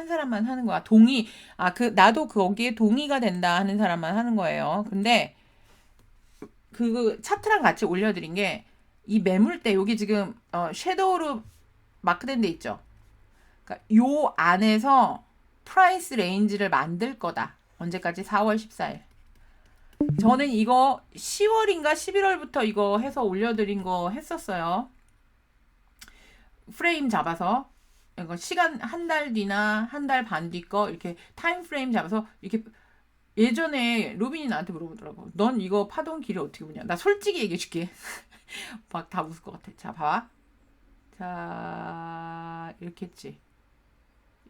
한 사람만 하는 거야. 동의, 아, 그, 나도 거기에 동의가 된다 하는 사람만 하는 거예요. 근데, 그 차트랑 같이 올려드린 게, 이 매물대, 여기 지금, 어, 섀도우로 마크된 데 있죠? 그러니까 요 안에서 프라이스 레인지를 만들 거다. 언제까지? 4월 14일. 저는 이거 10월인가 11월부터 이거 해서 올려드린 거 했었어요. 프레임 잡아서 이거 시간 한 달 뒤나 한 달 반 뒤 거 이렇게 타임 프레임 잡아서 이렇게 예전에 로빈이 나한테 물어보더라고. 넌 이거 파동 길이 어떻게 보냐? 나 솔직히 얘기해 줄게. 막 다 웃을 것 같아. 자, 봐봐. 자, 이렇게 했지.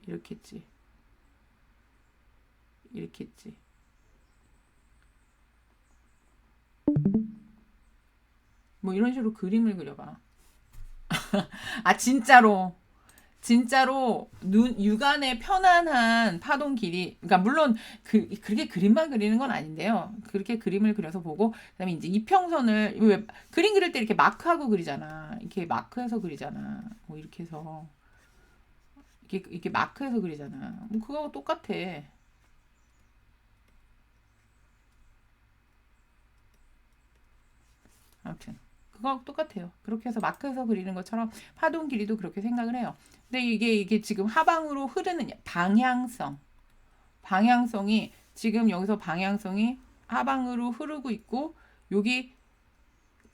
이렇게 했지. 이렇게 했지. 뭐 이런 식으로 그림을 그려봐. 아 진짜로 진짜로 눈 육안에 편안한 파동 길이 그러니까 물론 그 그렇게 그림만 그리는 건 아닌데요. 그렇게 그림을 그려서 보고 그다음에 이제 이평선을 왜 그림 그릴 때 이렇게 마크하고 그리잖아. 이렇게 마크해서 그리잖아. 뭐 이렇게 해서 이렇게 이렇게 마크해서 그리잖아. 뭐 그거하고 똑같아. 아무튼 그거 똑같아요. 그렇게 해서 마크해서 그리는 것처럼 파동 길이도 그렇게 생각을 해요. 근데 이게 이게 지금 하방으로 흐르는 방향성, 방향성이 지금 여기서 방향성이 하방으로 흐르고 있고 여기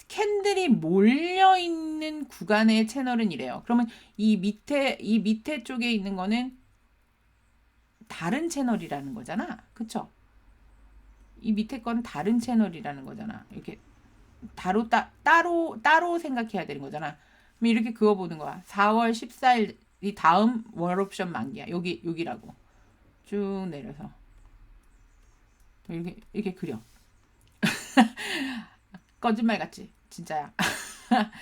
캔들이 몰려 있는 구간의 채널은 이래요. 그러면 이 밑에 이 밑에 쪽에 있는 거는 다른 채널이라는 거잖아. 그쵸? 이 밑에 건 다른 채널이라는 거잖아. 이렇게 따로 따, 따로 따로 생각해야 되는 거잖아. 그럼 이렇게 그어 보는 거야. 4월 14일이 다음 월 옵션 만기야. 여기 여기라고. 쭉 내려서 이렇게 이렇게 그려. 거짓말 같지? 진짜야.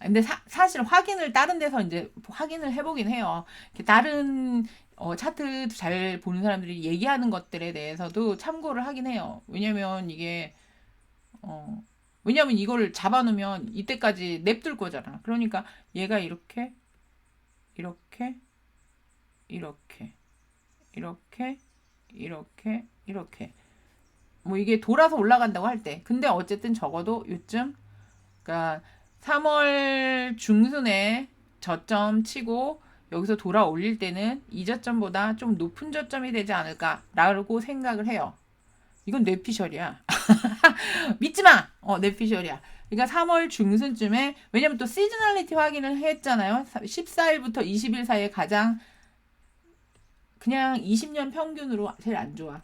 근데 사, 사실 확인을 다른 데서 이제 확인을 해보긴 해요. 다른 어, 차트 잘 보는 사람들이 얘기하는 것들에 대해서도 참고를 하긴 해요. 왜냐면 이게 어, 왜냐면 이걸 잡아놓으면 이때까지 냅둘 거잖아. 그러니까 얘가 이렇게 이렇게 이렇게 이렇게 이렇게 이렇게 뭐 이게 돌아서 올라간다고 할 때. 근데 어쨌든 적어도 요쯤 그러니까 3월 중순에 저점 치고 여기서 돌아 올릴 때는 이 저점보다 좀 높은 저점이 되지 않을까라고 생각을 해요. 이건 뇌피셜이야. 믿지 마! 어, 뇌피셜이야. 그러니까 3월 중순쯤에, 왜냐면 또 시즈널리티 확인을 했잖아요. 14일부터 20일 사이에 가장, 그냥 20년 평균으로 제일 안 좋아.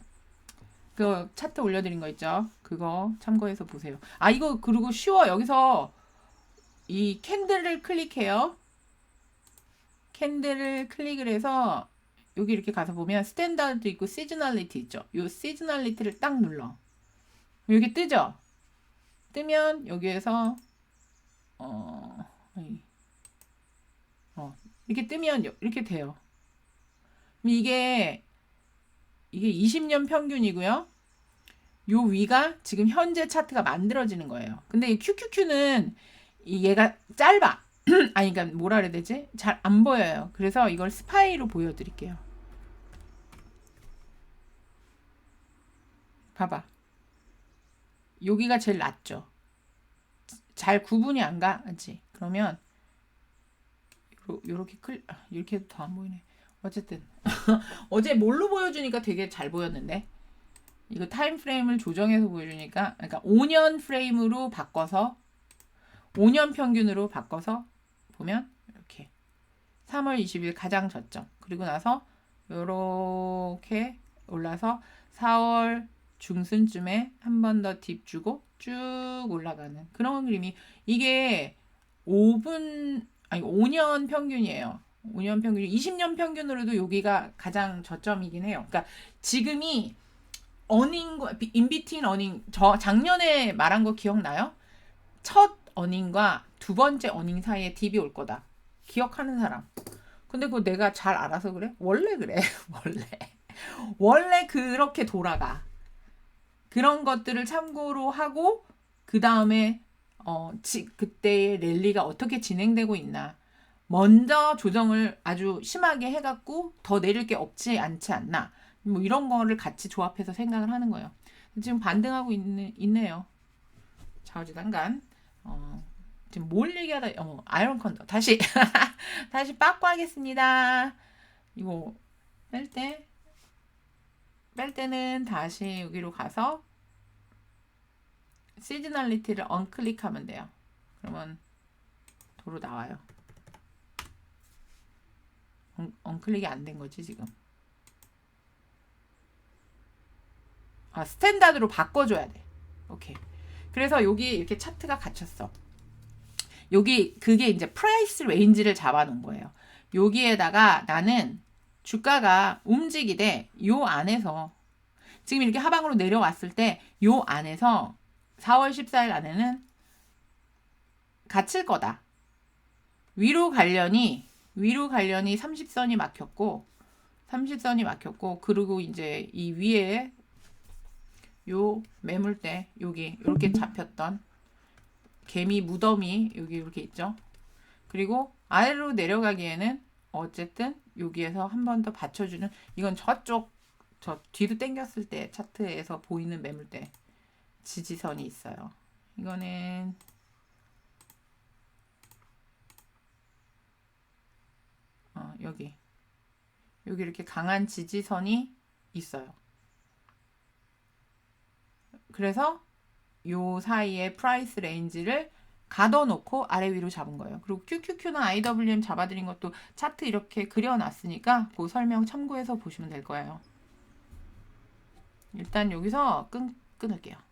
그 차트 올려드린 거 있죠? 그거 참고해서 보세요. 아, 이거 그리고 쉬워. 여기서 이 캔들을 클릭해요. 캔들을 클릭을 해서 여기 이렇게 가서 보면 스탠다드 있고 시즈널리티 있죠. 이 시즈널리티를 딱 눌러. 여기 뜨죠? 뜨면 여기에서 어, 어 이렇게 뜨면 이렇게 돼요. 이게 이게 20년 평균이고요. 요 위가 지금 현재 차트가 만들어지는 거예요. 근데 이 QQQ는 얘가 짧아. 아니, 그러니까 뭐라 그래야 되지? 잘 안 보여요. 그래서 이걸 스파이로 보여드릴게요. 봐봐. 여기가 제일 낫죠. 잘 구분이 안 가지. 그러면 요, 요렇게 클 이렇게 해도 더 안 보이네. 어쨌든 어제 뭘로 보여주니까 되게 잘 보였는데 이거 타임 프레임을 조정해서 보여주니까 그러니까 5년 프레임으로 바꿔서 5년 평균으로 바꿔서 보면 이렇게 3월 20일 가장 저점 그리고 나서 요렇게 올라서 4월 중순쯤에 한 번 더 딥 주고 쭉 올라가는 그런 그림이 이게 5분 아니 5년 평균이에요. 5년 평균, 20년 평균으로도 여기가 가장 저점이긴 해요. 그러니까 지금이 어닝과 인비틴 어닝 저 작년에 말한 거 기억나요? 첫 어닝과 두 번째 어닝 사이에 딥이 올 거다. 기억하는 사람. 근데 그거 내가 잘 알아서 그래? 원래 그래. 원래. 원래 그렇게 돌아가. 그런 것들을 참고로 하고 그 다음에 어, 지, 그때의 랠리가 어떻게 진행되고 있나 먼저 조정을 아주 심하게 해갖고 더 내릴 게 없지 않지 않나. 뭐 이런 거를 같이 조합해서 생각을 하는 거예요. 지금 반등하고 있네, 있네요. 좌우지단간. 어, 지금 뭘 얘기하다, 어, 아이런 컨더. 다시, 다시 빠꾸 하겠습니다. 이거 뺄 때, 뺄 때는 다시 여기로 가서 시즈널리티를 언클릭하면 돼요. 그러면 도로 나와요. 언, 언클릭이 안 된 거지 지금. 아 스탠다드로 바꿔줘야 돼. 오케이. 그래서 여기 이렇게 차트가 갇혔어. 여기 그게 이제 프라이스 레인지를 잡아놓은 거예요. 여기에다가 나는 주가가 움직이되 요 안에서 지금 이렇게 하방으로 내려왔을 때 요 안에서 4월 14일 안에는 갇힐 거다. 위로 관련이 위로 관련이 30선이 막혔고 30선이 막혔고 그리고 이제 이 위에 요 매물대 여기 이렇게 잡혔던 개미 무덤이 여기 이렇게 있죠. 그리고 아래로 내려가기에는 어쨌든 여기에서 한 번 더 받쳐주는 이건 저쪽 저 뒤로 당겼을 때 차트에서 보이는 매물대 지지선이 있어요. 이거는 어, 여기 여기 이렇게 강한 지지선이 있어요. 그래서 요 사이에 프라이스 레인지를 가둬놓고 아래 위로 잡은 거예요. 그리고 QQQ나 IWM 잡아드린 것도 차트 이렇게 그려놨으니까 그 설명 참고해서 보시면 될 거예요. 일단 여기서 끊, 끊을게요.